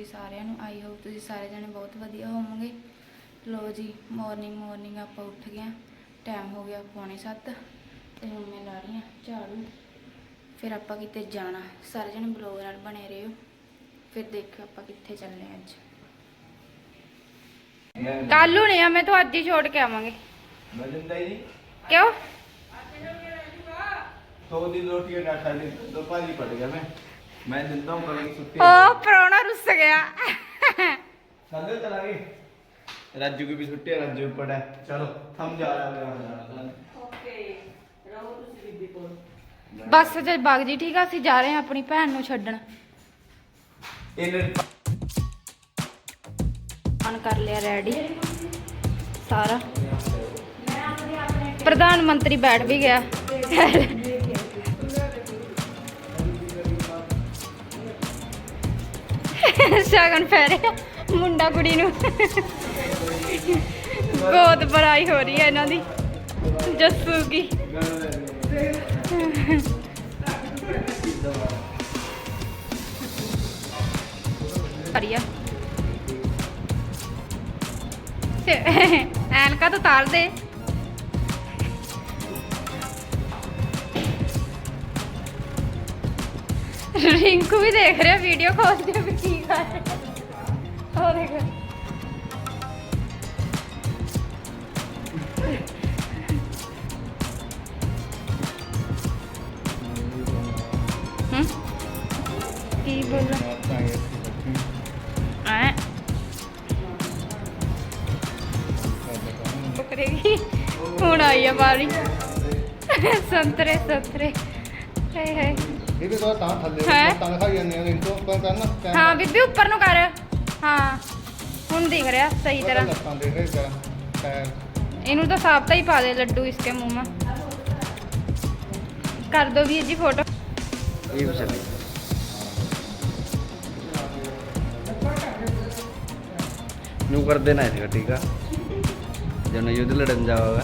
ਜੀ ਸਾਰਿਆਂ ਨੂੰ ਆਈ ਹੋਪ ਤੁਸੀਂ ਸਾਰੇ ਜਣੇ ਬਹੁਤ ਵਧੀਆ ਹੋਵੋਗੇ। ਲੋ ਜੀ ਮਾਰਨਿੰਗ ਮਾਰਨਿੰਗ ਆਪਾਂ ਉੱਠ ਗਏ ਟਾਈਮ ਹੋ ਗਿਆ ਪੌਣੇ 7 ਤੇ ਹੁਣ ਮੈਂ ਲਾ ਰਹੀ ਹਾਂ ਝਾੜੂ। ਫਿਰ ਆਪਾਂ ਕਿਤੇ ਜਾਣਾ। ਸਾਰੇ ਜਣੇ ਬਲੌਗ ਨਾਲ ਬਣੇ ਰਹੋ। ਫਿਰ ਦੇਖਿਓ ਆਪਾਂ ਕਿੱਥੇ ਚੱਲੇ ਹਾਂ ਅੱਜ। ਕੱਲ ਨੂੰ ਨਹੀਂ ਆ ਮੈਂ ਤਾਂ ਅੱਜ ਹੀ ਛੋੜ ਕੇ ਆਵਾਂਗੇ। ਕਿਉਂ? ਦੋ ਰੋਟੀ ਨਾ ਖਾ ਲਈ ਪੜ ਗਿਆ ਮੈਂ। ਮੈਂ ਦਿੰਦਾ ਹਾਂ ਕਲਰ ਸੁੱਤੇ ਉਹ ਪਰੋਣਾ ਰੁੱਸ ਗਿਆ। ਸਾਡੇ ਚਲਾਂਗੇ ਰਾਜੂ ਕੋ ਵੀ ਸੁੱਟਿਆ ਰਾਜੂ ਪੜਾ ਚਲੋ ਥਮ ਜਾ ਰਹਾ ਹੈ ਓਕੇ ਰਹੋ ਤੁਸੀਂ ਬੀਬੀ ਬਸ ਜੇ ਬਾਗ ਜੀ ਠੀਕ ਆ ਅਸੀਂ ਜਾ ਰਹੇ ਹਾਂ ਆਪਣੀ ਭੈਣ ਨੂੰ ਛੱਡਣ। ਇਹਨੇ ਕਰ ਲਿਆ ਰੈਡੀ। ਸਾਰਾ। ਪ੍ਰਧਾਨ ਮੰਤਰੀ ਬੈਠ ਵੀ ਗਿਆ। ਸ਼ਗਨ ਪੈ ਰਿਹਾ ਮੁੰਡਾ ਕੁੜੀ ਨੂੰ। ਬਹੁਤ ਬੜਾਈ ਹੋ ਰਹੀ ਹੈ ਇਹਨਾਂ ਦੀ। ਜੱਸੂ ਕੀ ਕਰੀਆ ਐਨਕਾ ਤਾਂ ਤਾਰ ਦੇ। ਰਿੰਕੂ ਵੀ ਦੇਖ ਰਿਹਾ ਵੀਡੀਓ ਕਾਲ ਤੇ ਵੀ ਕੀ ਕਰ ਰਿਹਾ। ਉਹ ਦੇਖ। ਹਮ ਕੀ ਬੋਲ ਐ ਪਕੜੇਗੀ ਹੁਣ ਆਈ ਆ ਬਾਰੀ ਸੰਤਰੇ ਸੰਤਰੇ। ਹੇ ਹੇ ਇਹ ਵੀ ਤਾਂ ਤਾਂ ਥੱਲੇ ਹੈਂ? ਤਾਂ ਖਾਈ ਜਾਂਦੇ ਨੇ ਇਹਨੂੰ ਉੱਪਰ ਕਰਨਾ ਕੈਮਰਾ ਹਾਂ ਬੀਬੀ ਉੱਪਰ ਨੂੰ ਕਰ ਹਾਂ ਹੁਣ ਦਿਖ ਰਿਹਾ ਸਹੀ ਤਰ੍ਹਾਂ ਲੱਤਾਂ ਦੇ ਰਹੇ ਜਰਾ ਪੈਰ ਇਹਨੂੰ ਤਾਂ ਸਾਫ ਤਾਂ ਹੀ ਪਾ ਦੇ ਲੱਡੂ ਇਸਕੇ ਮੂੰਹ में कर दो ਵੀਰ ਜੀ ਫੋਟੋ ये भी चले यूं कर देना है ठीक है जब न युद्ध लड़न जाओगा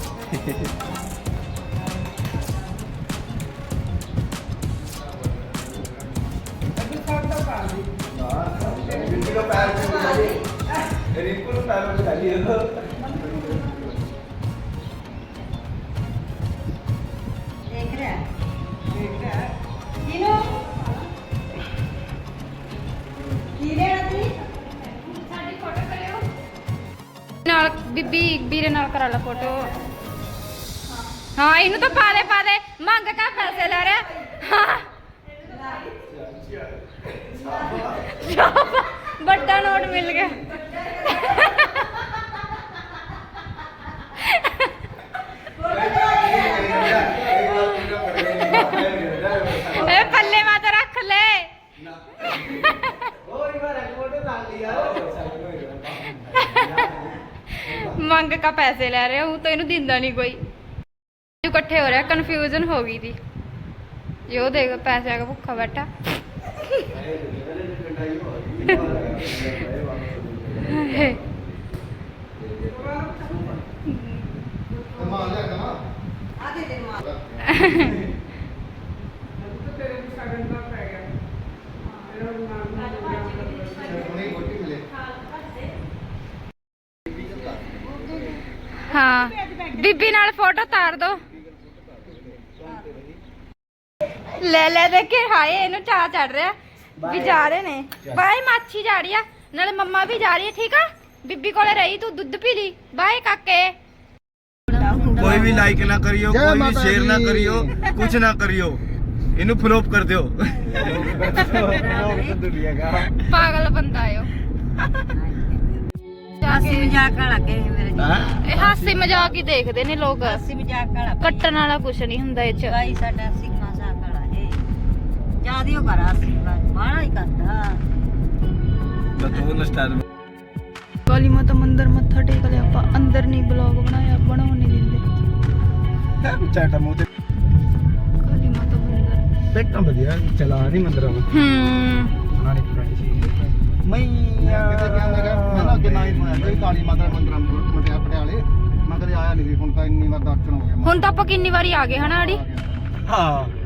ਸਾਡੀ ਫੋਟੋ ਕਰਿਓ। ਨਾਲ ਬੀਬੀ ਵੀਰੇ ਨਾਲ ਕਰਾ ਲਾ ਫੋਟੋ। ਹਾਂ ਇਹਨੂੰ ਤਾਂ ਪਾ ਦੇ ਪਾ ਦੇ। ਮੰਗ ਕਾ ਪੈਸੇ ਲੈ ਰਿਹਾ। ਹਾਂ। ਵੱਡਾ ਨੋਟ ਮਿਲ ਗਿਆ। ਇਹ ਪੱਲੇ ਮਾ ਤਾਂ ਰੱਖ ਲੈ। ਮੰਗ ਕਾ ਪੈਸੇ ਲੈ ਰਿਹਾ ਹੂੰ ਤਾਂ ਇਹਨੂੰ ਦਿੰਦਾ ਨਹੀਂ ਕੋਈ। ਇਕੱਠੇ ਹੋ ਰਿਹਾ ਕਨਫਿਊਜ਼ਨ ਹੋ ਗਈ ਦੀ। ਇਹ ਉਹ ਦੇਖ ਪੈਸੇ ਆ ਭੁੱਖਾ ਬੈਠਾ। ਹਾਂ ਬੀਬੀ ਨਾਲ ਫੋਟੋ ਤਾਰ ਦੋ। ਲੈ ਲੈ ਦੇਖੇ ਹਾਏ ਇਹਨੂੰ ਚਾਹ ਚੜ ਰਿਹਾ। ਵੀ ਜਾ ਰਹੇ ਨੇ। ਬਾਏ ਮਾਛੀ ਜਾ ਰਹੀ ਆ। ਨਾਲੇ ਮੰਮਾ ਵੀ ਜਾ ਰਹੀ ਹੈ ਠੀਕ ਆ? ਬੀਬੀ ਕੋਲੇ ਰਹੀ ਤੂੰ ਦੁੱਧ ਪੀ ਲਈ। ਬਾਏ ਕਾਕੇ। ਕੋਈ ਵੀ ਲਾਈਕ ਨਾ ਕਰਿਓ ਕੋਈ ਵੀ ਸ਼ੇਅਰ ਨਾ ਕਰਿਓ ਕੁਝ ਨਾ ਕਰਿਓ। ਇਹਨੂੰ ਫਲੋਪ ਕਰ ਦਿਓ। ਪਾਗਲ ਬੰਦਾ ਆਇਓ ਹਾਸੀ ਮਜ਼ਾਕ ਵਾਲਾ ਕੇ ਮੇਰੇ ਇਹ ਹਾਸੀ ਮਜ਼ਾਕ ਹੀ ਦੇਖਦੇ ਨੇ ਲੋਕ। ਹਾਸੀ ਮਜ਼ਾਕ ਵਾਲਾ ਕੱਟਣ ਵਾਲਾ ਕੁਝ ਨਹੀਂ ਹੁੰਦਾ ਇਹ ਗਾਈ ਸਾਡਾ ਹਾਸੀ ਜਿਆਦੇ ਉਹ ਕਰਾ ਸੀ ਬਾਹਲਾ ਹੀ ਕਰਦਾ ਕਾਲੀ ਮਾਤਾ ਮੰਦਿਰ ਮੱਥਾ ਟੇਕ ਲਿਆ ਆਪਾਂ ਅੰਦਰ ਨਹੀਂ ਬਲੌਗ ਬਣਾਇਆ ਬਣਾਉਣ ਨਹੀਂ ਦਿੰਦੇ। ਚਾਟਾ ਮੂੰਹ ਤੇ। ਕਾਲੀ ਮਾਤਾ ਮੰਦਿਰ। ਪੇਟਾਂ ਵਧੀਆ ਚਲਾ ਨਹੀਂ ਮੰਦਰਾਂ ਨੂੰ। ਹੂੰ। ਉਹਨਾਂ ਨੇ ਪੁਰਾਣੀ ਸੀ। ਮੈਂ ਕਿਤੇ ਗਿਆ ਮੈਂ ਕਿਹਾ ਮੈਂ ਨਾ ਅੱਗੇ ਨਾ ਹੀ ਮੈਂ ਕੋਈ ਕਾਲੀ ਮਾਤਾ ਮੰਦਰਾਂ ਮਟਿਆ ਪਟਿਆਲੇ ਮੈਂ ਕਦੇ ਆਇਆ ਨਹੀਂ ਸੀ ਹੁਣ ਤਾਂ ਇੰਨੀ ਵਾਰ ਦਰਸ਼ਨ ਹੋ ਗਿਆ ਹੁਣ ਤਾਂ ਆਪਾਂ ਕਿੰਨੀ ਵਾਰੀ ਆ ਗਏ ਹਨਾ ਅੜੀ? ਹਾਂ।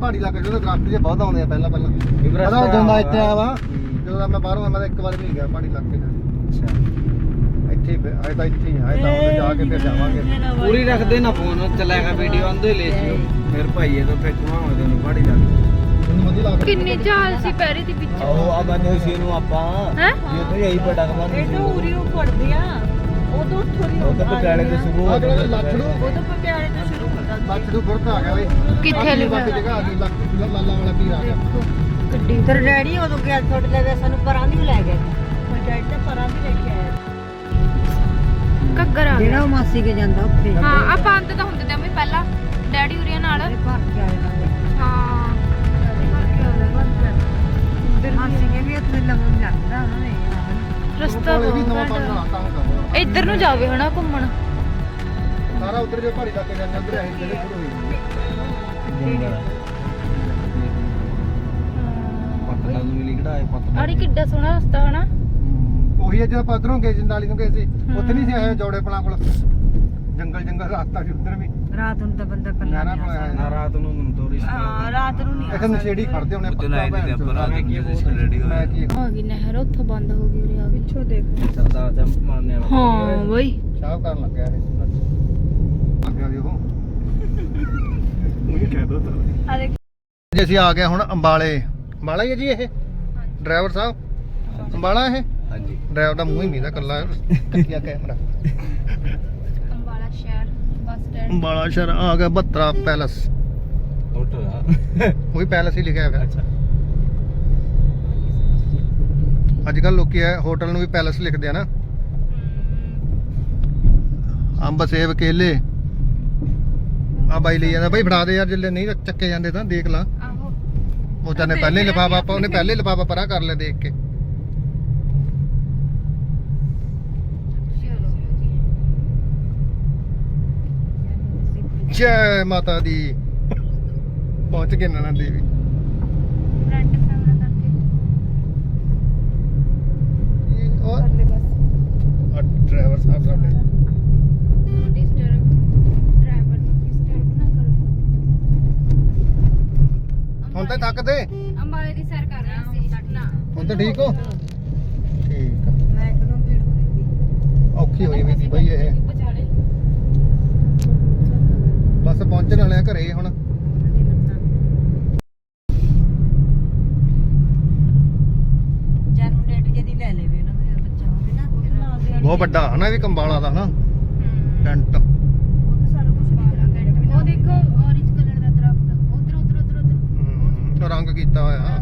ਪਹਾੜੀ ਇਲਾਕਾ ਜਦੋਂ ਦਰਖਤ ਜੇ ਬਹੁਤ ਆਉਂਦੇ ਆ ਪਹਿਲਾਂ ਪਹਿਲਾਂ। ਰਸਤਾ ਪਤਾ ਜਦੋਂ ਮੈਂ ਇੱਥੇ ਆ ਆਇਆ ਵਾ। ਜਦੋਂ ਦਾ ਮੈਂ ਬਾਹਰੋਂ ਆਇਆ ਮੈਂ ਤਾਂ ਇੱਕ ਵਾਰ ਵੀ ਨਹੀਂ ਗਿਆ ਪਹਾੜੀ ਇਲਾਕੇ 'ਚ। ਅੱਛਾ। ਇੱਥੇ ਆਏ ਤਾਂ ਇੱਥੇ ਹੀ ਆ, ਆਏ ਤਾਂ ਉੱਥੇ ਜਾ ਕੇ ਫਿਰ ਜਾਵਾਂਗੇ। ਪੂਰੀ ਰੱਖਦੇ ਨਾ ਫੋਨ ਚੱਲੇਗਾ ਵੀਡੀਓ ਆਂਦੇ ਲੈ ਜਿਓ। ਫਿਰ ਭਾਈਏ ਤੋਂ ਫਿਰ ਘੁਮਾਉਂਦੇ ਨੂੰ ਪਹਾੜੀ ਲੱਗਦਾ। ਕਿੰਨੀ ਚਾਲ ਸੀ ਪੈਰੀ ਦੀ ਵਿੱਚ। ਆਓ ਆ ਬੰਦੇ ਸੀ ਨੂੰ ਆਪਾਂ। ਹੈਂ? ਇਹ ਤਾਂ ਇਹੀ ਪਟਕ ਇਹ ਤਾਂ ਉਰੀ ਉਹ ਪੜਦੇ ਆ। ਉਹ ਤੋਂ ਥੋੜੀ ਉਹ ਤਾਂ ਪਟਿਆਲੇ ਤੋਂ ਸ਼ੁਰੂ ਹੋ ਜਿਹੜਾ ਉਹ ਤਾਂ ਪਟਿਆਲੇ ਤੋਂ ਸ਼ੁਰੂ ਹੁੰਦਾ ਲੱਛੜੂ ਗੁਰਦ ਆ ਗਿਆ ਬਈ ਕਿੱਥੇ ਆਹ ਲਿਖਿਆ? ਬਾਕੀ ਜਗ੍ਹਾ ਆ ਗਈ ਲੱਖ ਲਾਲਾ ਵਾਲਾ ਪੀਰ ਆ ਗਿਆ। ਦੇਖੋ ਗੱਡੀ ਤੇਰੇ ਡੈਡੀ ਉਦੋਂ ਗਿਆ ਛੋਟੇ ਲੈ ਗਿਆ ਸਾਨੂੰ ਪਰਾਂ ਦੀ ਵੀ ਲੈ ਗਿਆ ਮੈਂ ਡੈਡੀ ਤਾਂ ਪਰਾਂ ਦੀ ਲੈ ਕੇ ਆਇਆ ਘੱਗਰ ਆ ਜਿਹੜਾ ਗਿਆ। ਉਹ ਮਾਸੀ ਕੇ ਜਾਂਦਾ ਉੱਥੇ। ਹਾਂ ਆ ਬੰਦ ਤਾਂ ਹੁੰਦੇ ਤੇ ਵੀ ਪਹਿਲਾਂ ਡੈਡੀ ਉਰੀਆਂ ਨਾਲ। ਇਹ ਭਰ ਕੇ ਆਏ ਨਾਲ। ਹਾਂ। ਮਾਸੀ ਕੇ ਵੀ ਉੱਥੇ ਲੰਗਰ ਲੱਗਦਾ ਉਹਨਾਂ ਨੇ। ਰਸਤਾ ਬਹੁਤ ਘੈਂਟ ਇੱਧਰ ਨੂੰ ਜਾਵੇ ਹਨਾ ਘੁੰਮਣ। ਸਾਰਾ ਉਧਰ ਜੋ ਪਹਾੜੀ ਇਲਾਕੇ ਜਾਂਦੇ ਉਧਰ ਆਹੀ ਜਿਹੜੇ ਸ਼ੁਰੂ ਹੋਈ ਪਤਲਾ ਨੂੰ ਮਿਲੀ ਕਢਾਏ ਪਤਲਾ ਆੜੀ ਕਿੱਡਾ ਸੋਹਣਾ ਰਸਤਾ ਹਨਾ। ਉਹੀ ਹੈ ਜਦੋਂ ਪੱਧਰੋਂ ਗਏ ਜੰਡਾਲੀ ਨੂੰ ਗਏ ਸੀ ਉੱਥੇ ਨਹੀਂ ਸੀ ਆਏ ਜੋੜੇ ਪਲਾਂ ਕੋਲ। ਜੰਗਲ ਜੰਗਲ ਰਸਤਾ ਸੀ ਉਧਰ ਵੀ। ਰਾਤ ਨੂੰ ਤਾਂ ਬੰਦਾ ਕੱਲਾ ਨਾ, ਨਾ, ਨਹੀਂ ਆ ਨਾ, ਨਾ ਰਾਤ ਨੂੰ ਤੋਰੀ ਹਾਂ ਰਾਤ ਨੂੰ ਨਹੀਂ ਇੱਥੇ ਨਸ਼ੇੜੀ ਖੜਦੇ ਹੋਣੇ ਉੱਤੇ ਲਾਈਨ ਦੇ ਉੱਪਰ ਆ ਕੇ ਕੀ ਰੈਡੀ ਕੀ ਆ ਗਈ ਨਹਿਰ ਉੱਥੋਂ ਬੰਦ ਹੋ ਗਈ ਉਰੇ ਆ ਪਿੱਛੋਂ ਦੇਖ। ਸਰਦਾਰ ਜੰਪ ਮਾਰਨੇ ਵਾਲਾ ਹਾਂ ਬਈ। ਚਾਹ ਕਰਨ ਲੱਗਿਆ ਇਹ ਅੱਗੇ ਜੀ ਉਹ ਉਹ ਕਹਿ ਦੋ ਆ ਦੇਖ। ਜੀ ਅਸੀਂ ਆ ਗਏ ਹੁਣ ਅੰਬਾਲੇ। ਅੰਬਾਲਾ ਹੀ ਹੈ ਜੀ ਇਹ? ਡਰਾਈਵਰ ਸਾਹਿਬ? ਅੰਬਾਲਾ ਇਹ? ਹਾਂਜੀ। ਡਰਾਈਵਰ ਦਾ ਮੂੰਹ ਹੀ ਨਹੀਂ ਦਾ ਕੱਲਾ ਕੱਟਿਆ ਕੈਮਰਾ। ਅੰਬਾਲਾ ਸ਼ਹਿਰ ਬੱਸ ਸਟੈਂਡ। ਅੰਬਾਲਾ ਸ਼ਹਿਰ ਆ ਗਿਆ ਬੱਤਰਾ ਪੈਲਸ। ਹੋਟਲ ਆ ਉਹ ਪੈਲਸ ਹੀ ਲਿਖਿਆ ਹੋਇਆ। ਅੱਛਾ। ਅੱਜ ਕੱਲ ਲੋਕੀ ਇਹ ਹੋਟਲ ਨੂੰ ਵੀ ਪੈਲਸ ਲਿਖਦੇ ਆ ਨਾ। ਅੰਬ ਸੇਬ ਕੇਲੇ। ਆ ਬਾਈ ਲਈ ਜਾਂਦਾ। ਬਾਈ ਫੜਾ ਦੇ ਯਾਰ ਜਿੱਲੇ ਨਹੀਂ ਚੱਕੇ ਜਾਂਦੇ ਤਾਂ ਦੇਖ ਲਾ। ਆਹੋ। ਉਹ ਤਾਂ ਨੇ ਪਹਿਲੇ ਲਿਫਾਫਾ ਆਪਾਂ ਉਹਨੇ ਪਹਿਲੇ ਲਿਫਾਫਾ ਪਰਾਂ ਕਰ ਲਿਆ ਦੇਖ ਕੇ। ਜੀ ਮਾਤਾ ਦੀ। ਪਹੁੰਚ ਗਏ ਨੈਣਾ ਦੇਵੀ। ਫਰੰਟ ਕੈਮਰਾ ਕਰਕੇ। ਇਹ ਆ ਡਰਾਈਵਰ ਸਾਹਿਬ ਸਾਡੇ ਡਿਸਟਰਬ ਡਰਾਈਵਰ ਨੂੰ ਡਿਸਟਰਬ ਨਾ ਕਰੋ ਤਾਂ ਥੱਕਦੇ। ਅੰਬਾਲੇ ਦੀ ਸੈਰ ਕਰ ਰਹੇ ਸੀ। ਨਾ। ਹੁਣ ਤਾਂ ਠੀਕ ਹੋ? ਠੀਕ ਆ। ਮੈਂ ਕਿਨੂੰ ਭੀੜ ਹੋ ਗਈ ਔਖੀ ਹੋਈ ਵੀ ਸੀ ਬਈ ਇਹ। ਵਿਚਾਲੇ ਬਸ ਪਹੁੰਚਣ ਵਾਲੇ ਆ ਘਰੇ ਹੁਣ। ਜਨਮ ਡੇਟ ਜਿਹਦੀ ਲੈ ਲੈਵੇ ਉਹਨਾਂ ਦਾ ਬੱਚਾ ਹੋਵੇ ਨਾ ਫਿਰ ਬਹੁਤ ਵੱਡਾ ਹਨਾ ਇਹ ਵੀ ਕੰਬਾਲਾ ਦਾ ਹਨਾ। ਟੈਂਟ ਉਹ ਤਾਂ ਸਾਰਾ ਕੁਝ ਉਹ ਦੇਖੋ orange ਕਲਰ ਦਾ ਦਰਖਤ ਉਧਰ ਉਧਰ ਉਧਰ ਉਧਰ ਹਮ, ਉਹ ਰੰਗ ਕੀਤਾ ਹੋਇਆ।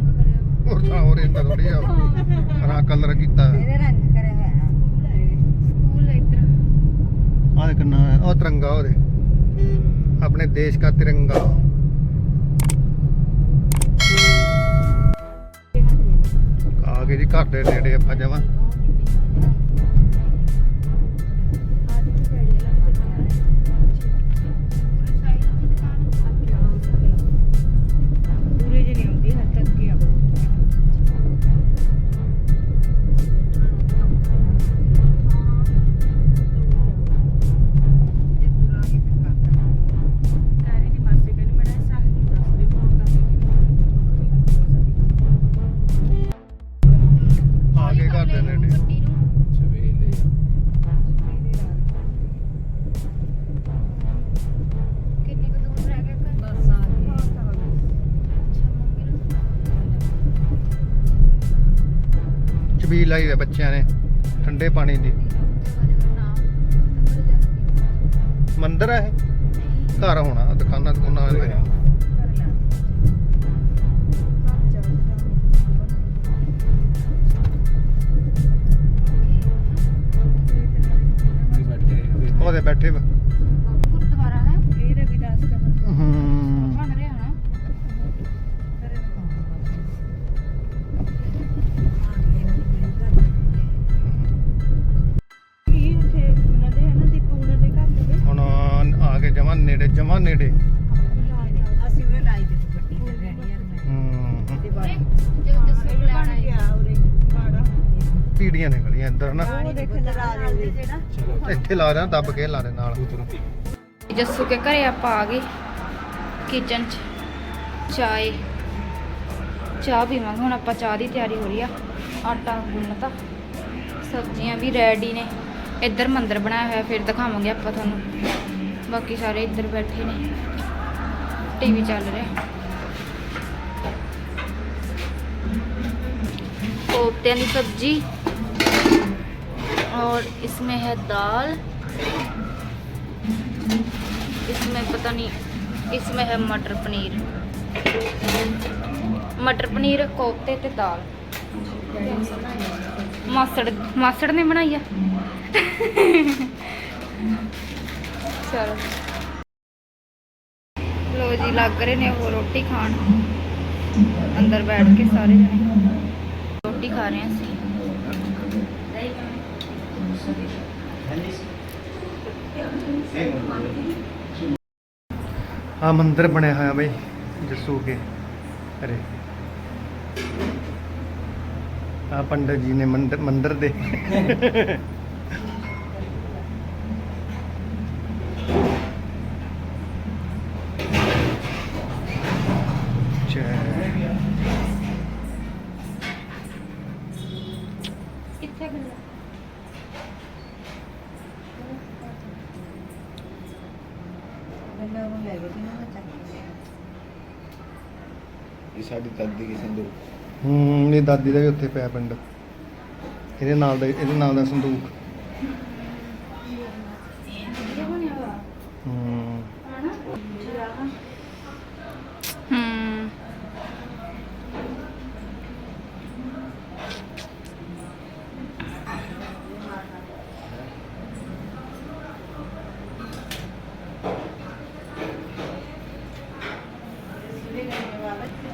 ਹੋਰ ਤਾਂ ਹੋਰ ਇੰਦਾ ਥੋੜੀ ਆ। ਹਰਾ ਕਲਰ ਕੀਤਾ। ਇਹਦੇ ਰੰਗ ਕਰਿਆ ਹੋਇਆ। ਸਕੂਲ ਹੈ ਇੱਧਰ। ਆਹ ਕਿੰਨਾ ਹੈ। ਉਹ ਤਿਰੰਗਾ ਉਹਦੇ। ਆਪਣੇ ਦੇਸ਼ ਦਾ ਤਿਰੰਗਾ। ਆ ਗਏ ਜੀ ਘਰ ਦੇ ਨੇੜੇ ਆਪਾਂ ਜਮਾਂ ਛਬੀਲ ਲਾਈ ਹੈ ਬੱਚਿਆਂ ਨੇ, ਠੰਡੇ ਪਾਣੀ ਦੀ। ਮੰਦਿਰ ਹੈ ਘਰ ਹੋਣਾ, ਦੁਕਾਨਾਂ ਦੁਕਾਨਾਂ ਵਾਲੇ ਉਹਦੇ ਬੈਠੇ ਅੰਦਰ ਨਾ। ਇੱਥੇ ਲਾ ਦੇਣਾ ਦੱਬ ਕੇ ਲਾ ਦੇ ਨਾਲ। ਜੱਸੂ ਕੇ ਘਰੇ ਆਪਾਂ ਆ ਗਏ ਕਿਚਨ 'ਚ। ਚਾਏ। ਚਾਹ ਪੀਵਾਂਗੇ ਹੁਣ ਆਪਾਂ ਚਾਹ ਦੀ ਤਿਆਰੀ ਹੋ ਰਹੀ ਆ। ਆਟਾ ਗੁੰਨਤਾ। ਸਬਜ਼ੀਆਂ ਵੀ ਰੈਡੀ ਨੇ। ਇੱਧਰ ਮੰਦਰ ਬਣਾਇਆ ਹੋਇਆ ਫਿਰ ਦਿਖਾਵਾਂਗੇ ਆਪਾਂ ਤੁਹਾਨੂੰ। ਬਾਕੀ ਸਾਰੇ ਇੱਧਰ ਬੈਠੇ ਨੇ। ਟੀਵੀ ਚੱਲ ਰਿਹਾ। ਕੋਫਤਿਆਂ ਦੀ ਸਬਜ਼ੀ। और इसमें है दाल इसमें पता नहीं इसमें है मटर पनीर मटर पनीर कोफ्ते ते दाल मासड़ मासड़ ने बनाई है चलो लो जी लग रहे ने वो रोटी खान अंदर बैठ के सारे जने ਰੋਟੀ ਖਾ ਰਹੇ ਹਾਂ ਅਸੀਂ ਆ ਮੰਦਿਰ ਬਣਿਆ ਹੋਇਆ ਬਈ, ਜੱਸੂ ਕੇ ਅਰੇ। ਆ ਪੰਡਤ ਜੀ ਨੇ ਮੰਦਿਰ ਮੰਦਿਰ ਦੇ ਜੈ ਕਿੱਥੇ ਗੱਲਾਂ ਬੰਦਾ ਨੂੰ ਲੈ ਗਏ ਸੀ ਨਾ ਚੱਕ ਇਹ ਸਾਡੀ ਦਾਦੀ ਕੀ ਸੰਦੂਕ ਹੂੰ, ਮੇਰੀ ਦਾਦੀ ਦਾ ਵੀ ਉੱਥੇ ਪਿਆ ਪਿੰਡ। ਇਹਦੇ ਨਾਲ ਦਾ ਇਹਦੇ ਨਾਲ ਦਾ ਸੰਦੂਕ।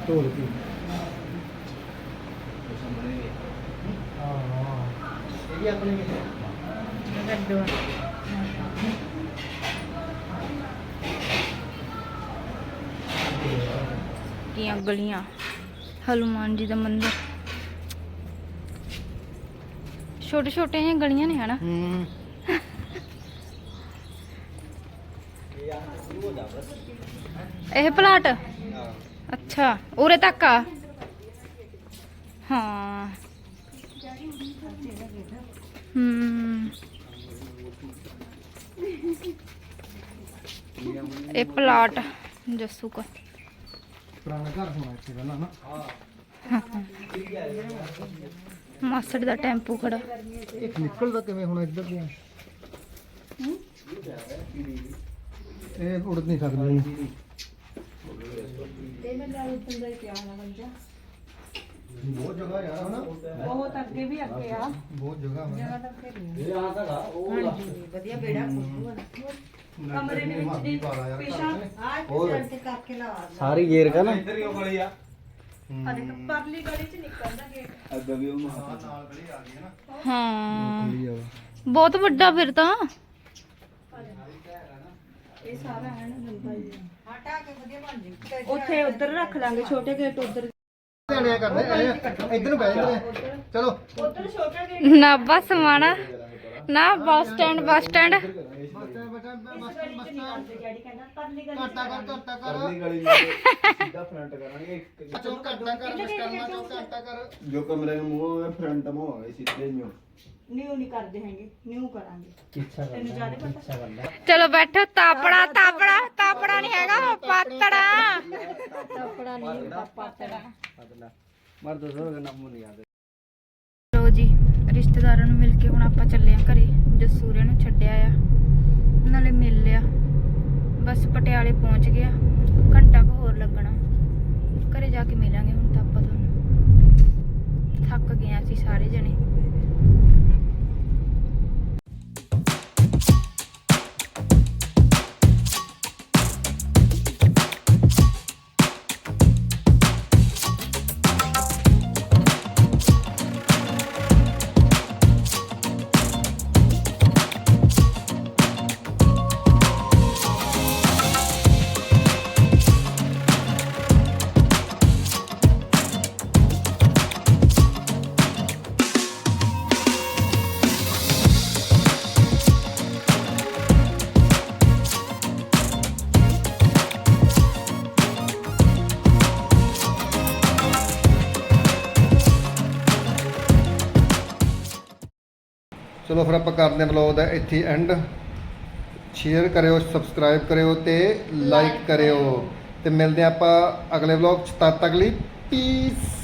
ਢੋਲਕੀ ਇਹ ਵੀ ਆਪਣੇ ਲੱਡੂ ਕੀਆਂ ਗਲੀਆਂ, ਹਨੂਮਾਨ ਜੀ ਦਾ ਮੰਦਿਰ। ਛੋਟੇ ਛੋਟੇ ਜਿਹੀਆਂ ਗਲੀਆਂ ਨੇ, ਹਨਾ? ਹੂੰ ਇਹ ਪਲਾਟ। ਅੱਛਾ ਉਰੇ ਤੱਕ ਆ। ਹਾਂ। ਹੂੰ। ਇਹ ਪਲਾਟ ਜੱਸੂ ਕਾ। ਪੁਰਾਣਾ ਘਰ ਹੋਣਾ ਇੱਥੇ ਪਹਿਲਾਂ ਨਾ। ਮਾਸੜ ਦਾ ਟੈਂਪੂ ਖੜਾ। ਇਹ ਨਿਕਲਦਾ ਕਿਵੇਂ ਹੁਣ ਇੱਧਰ ਦੀਆਂ? ਇਹ ਉੜ ਨਹੀਂ ਸਕਦੀ। ਬਹੁਤ ਜਗ੍ਹਾ ਯਾਰ ਹਨਾ। ਬਹੁਤ ਅੱਗੇ ਵੀ ਅੱਗੇ ਆ। ਬਹੁਤ ਜਗ੍ਹਾ ਹੈ ਵਧੀਆ ਬੇੜਾ ਕਮਰੇ ਦੇ ਵਿੱਚ ਦੀ ਪਿਛਾ ਆ ਇੱਕ ਤੇ ਕਰਕੇ ਲਵਾ ਸਾਰੀ ਗੇਰ ਕਾ ਨਾ। ਇੱਧਰ ਹੀ ਖੜੀ ਆ। ਪਰਲੀ ਗਲੀ ਚ ਨਿਕਲਦਾ ਗੇਟ। ਅੱਗੇ ਵੀ ਉਹ ਨਾਲ ਗਲੀ ਆ ਗਈ ਹੈ ਨਾ। ਹਾਂ। ਬਹੁਤ ਵੱਡਾ ਫਿਰ ਤਾਂ। ਹਟਾ ਕੇ ਵਧੀਆ ਬਣ ਜੀ ਉੱਥੇ ਉਧਰ ਰੱਖ ਲਾਂਗੇ ਛੋਟੇ ਗੇਟ ਉਧਰ। ਕਰਦੇ ਇੱਧਰ ਨੂੰ ਬਹਿ ਜਾਂਦੇ ਨੇ। ਚਲੋ। ਉਧਰ ਛੋਟਾ ਗੇਟ ਨਾ ਬਸ ਮਾਣਾ ਨਾ ਬੱਸ ਸਟੈਂਡ ਬੱਸ ਸਟੈਂਡ। ਬੱਚਾ ਬੱਚਾ ਬਸ ਬਸ ਡੈਡੀ ਕਹਿੰਦਾ ਪਰਲੀ ਗਲੀ ਘਾਟਾ ਕਰ ਘਾਟਾ ਕਰ। ਗਲੀ ਵਿੱਚ ਸਿੱਧਾ ਫਰੰਟ ਕਰਾਂਗੇ ਇੱਕ- ਚੋ ਘਾਟਾ ਕਰ ਵਿਸ਼ਕਰਮਾ ਚੋ ਘਾਟਾ ਕਰ। ਜੋ ਕਮਰੇ ਨੂੰ ਮੂੰਹ ਹੋਵੇ ਫਰੰਟ ਮੂੰਹ ਹੋਵੇ ਸਿੱਧੇ ਨੂੰ ਨਿਊ ਨਹੀਂ ਕਰਦੇ ਹੈਗੇ ਨਿਊ ਕਰਾਂਗੇ। ਤੈਨੂੰ ਜ਼ਿਆਦਾ ਪਤਾ ਚਲੋ ਬੈਠੋ ਤਾਪੜਾ ਤਾਪੜਾ ਤਾਪੜਾ ਨਹੀਂ ਹੈਗਾ ਪਾਤੜਾ। ਮਰ ਨਾਮ ਨਹੀਂ ਯਾਦ ਲੋ ਜੀ ਰਿਸ਼ਤੇਦਾਰਾਂ ਨੂੰ ਮਿਲ ਕੇ ਹੁਣ ਆਪਾਂ ਚੱਲੇ ਆ ਘਰੇ ਜਸੂਰੇ ਨੂੰ ਛੱਡਿਆ ਆ। ਨਾਲੇ ਮਿਲ ਲਿਆ। ਬਸ ਪਟਿਆਲੇ ਪਹੁੰਚ ਗਿਆ। ਘੰਟਾ ਕੁ ਹੋਰ ਲੱਗਣਾ। ਘਰੇ ਜਾ ਕੇ ਮਿਲਾਂਗੇ ਹੁਣ ਤਾਂ ਆਪਾਂ ਤੁਹਾਨੂੰ। ਥੱਕ ਗਏ ਅਸੀਂ ਸਾਰੇ ਜਣੇ। ਚਲੋ ਫਿਰ ਆਪਾਂ ਕਰਦੇ ਹਾਂ ਵਲੌਗ ਦਾ ਇੱਥੇ ਐਂਡ ਸ਼ੇਅਰ ਕਰਿਓ ਸਬਸਕ੍ਰਾਈਬ ਕਰਿਓ ਤੇ ਲਾਈਕ ਕਰਿਓ। ਤੇ ਮਿਲਦੇ ਆਪਾਂ ਅਗਲੇ ਵਲੌਗ 'ਚ। ਤਦ ਤੱਕ ਲਈ ਪੀਸ